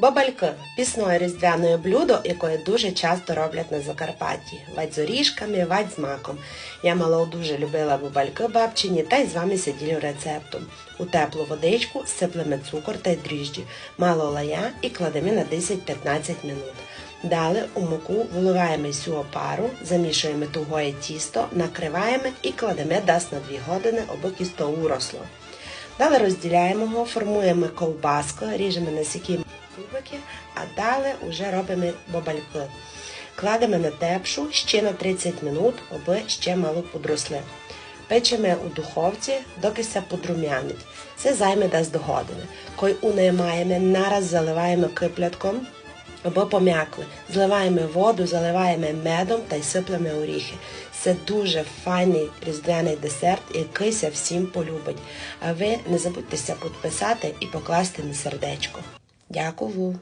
Бабальки пісне різдвяне блюдо, яке дуже часто роблять на Закарпатті. Вать з орішками, вать з маком. Я мало дуже любила бабальки бабчині та й з вами сиділю рецептом. У теплу водичку сиплемо цукор та й дріжджі, мало лая і кладемо на 10-15 минут. Далі у муку виливаємо всю опару, замішуємо тугоє тісто, накриваємо і кладемо десь на 2 години, аби тісто уросло. Далі розділяємо його, формуємо ковбаску, ріжемо на сікі кубики, а далі вже робимо бабальки. Кладемо на тепшу ще на 30 минут, аби ще мало подросли. Печемо у духовці, доки се подрум'янить. Це займе десь до години. Кой унаймаємо, нараз заливаємо киплятком або пом'якли. Зливаємо воду, заливаємо медом та й сиплемо оріхи. Це дуже файний різдвяний десерт, який ся всім полюбить. А ви не забудьтеся підписати і покласти на сердечко. Jacovo.